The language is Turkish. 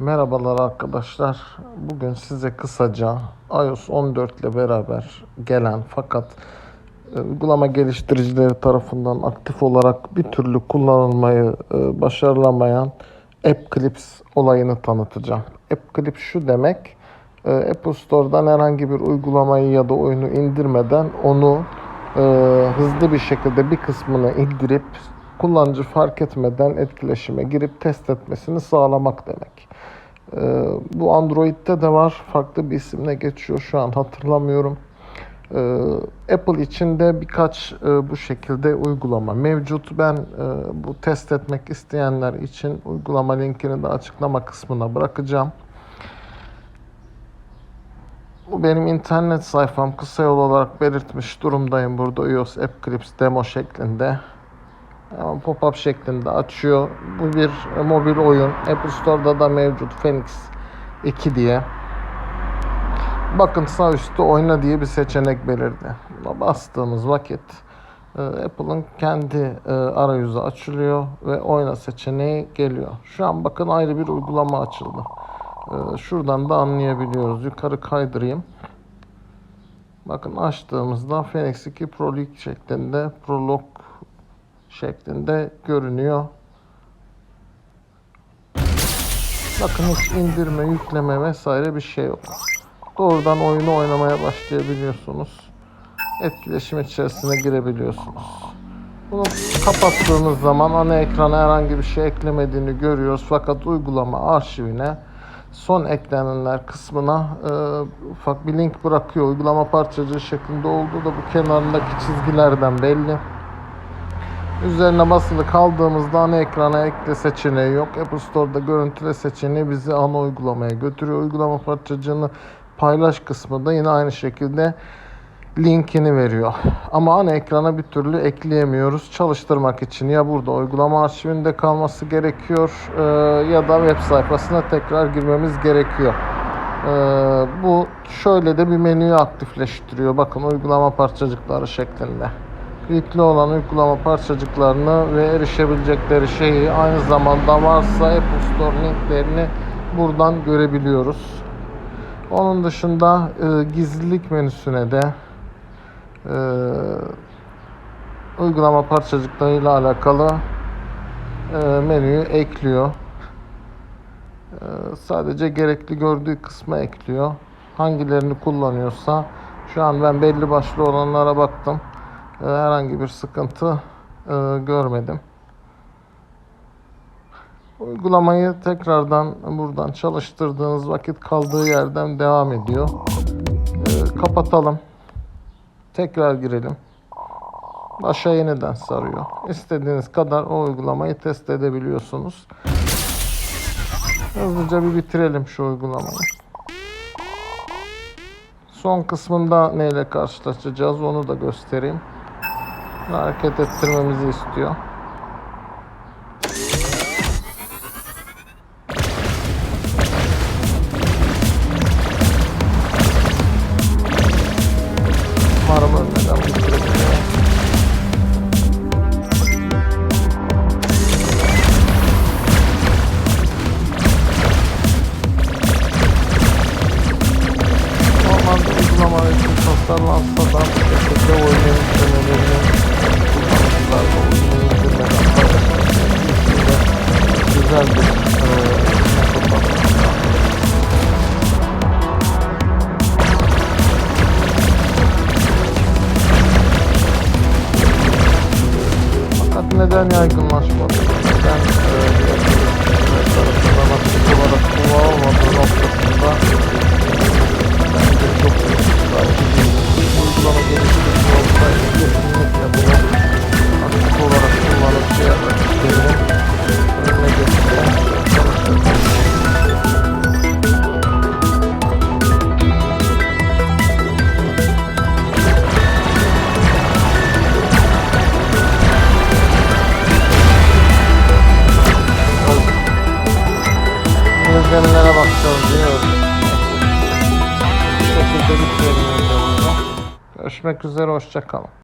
Merhabalar arkadaşlar. Bugün size kısaca iOS 14 ile beraber gelen fakat e, uygulama geliştiricileri tarafından aktif olarak bir türlü kullanılmayı e, başarılamayan App Clips olayını tanıtacağım. App Clips şu demek, e, Apple Store'dan herhangi bir uygulamayı ya da oyunu indirmeden onu hızlı bir şekilde bir kısmını indirip kullanıcı fark etmeden etkileşime girip test etmesini sağlamak demek. Ee, bu Android'de de var. Farklı bir isimle geçiyor. Şu an hatırlamıyorum. Ee, Apple için de birkaç e, bu şekilde uygulama mevcut. Ben e, bu test etmek isteyenler için uygulama linkini de açıklama kısmına bırakacağım. Bu benim internet sayfam. Kısa yol olarak belirtmiş durumdayım burada iOS App Clips demo şeklinde. Pop-up şeklinde açıyor. Bu bir mobil oyun. Apple Store'da da mevcut Phoenix 2 diye. Bakın sağ üstte oyna diye bir seçenek belirdi. Bastığımız vakit e, Apple'ın kendi e, arayüzü açılıyor ve oyna seçeneği geliyor. Şu an bakın ayrı bir uygulama açıldı. E, Şuradan da anlayabiliyoruz. Yukarı kaydırayım. Bakın açtığımızda Phoenix 2 Pro League şeklinde Prolog şeklinde görünüyor. Bakın hiç indirme, yükleme vesaire bir şey yok. Doğrudan oyunu oynamaya başlayabiliyorsunuz. Etkileşim içerisine girebiliyorsunuz. Bunu kapattığınız zaman ana ekrana herhangi bir şey eklemediğini görüyoruz. Fakat uygulama arşivine son eklenenler kısmına e, ufak bir link bırakıyor. Uygulama parçacığı şeklinde olduğu da bu kenarındaki çizgilerden belli. Üzerine basılı kaldığımızda ana ekrana ekle seçeneği yok. Apple Store'da görüntüle seçeneği bizi ana uygulamaya götürüyor. Uygulama parçacığını paylaş kısmı da yine aynı şekilde linkini veriyor. Ama ana ekrana bir türlü ekleyemiyoruz. Çalıştırmak için ya burada uygulama arşivinde kalması gerekiyor e, ya da web sayfasına tekrar girmemiz gerekiyor. E, bu şöyle de bir menüyü aktifleştiriyor. Bakın uygulama parçacıkları şeklinde yüklü olan uygulama parçacıklarını ve erişebilecekleri şeyi aynı zamanda varsa Apple Store linklerini buradan görebiliyoruz. Onun dışında e, gizlilik menüsüne de e, uygulama parçacıklarıyla alakalı e, menüyü ekliyor. E, sadece gerekli gördüğü kısmı ekliyor. Hangilerini kullanıyorsa şu an ben belli başlı olanlara baktım. E, herhangi bir sıkıntı e, görmedim. Uygulamayı tekrardan buradan çalıştırdığınız vakit kaldığı yerden devam ediyor. E, kapatalım. Tekrar girelim. Başa yeniden sarıyor. İstediğiniz kadar o uygulamayı test edebiliyorsunuz. Hızlıca bir bitirelim şu uygulamayı. Son kısmında neyle karşılaşacağız onu da göstereyim hareket ettirmemizi istiyor. Tasarlansa da bu şekilde oyunun yöntemlerini kullanıcılarla oyunu indirmeden paylaşmak güzel bir e, metod Fakat neden yaygınlaşmadı? Gözlemlere bakacağız diyor. Bu şekilde bitirelim videomuzu. Görüşmek üzere, hoşçakalın.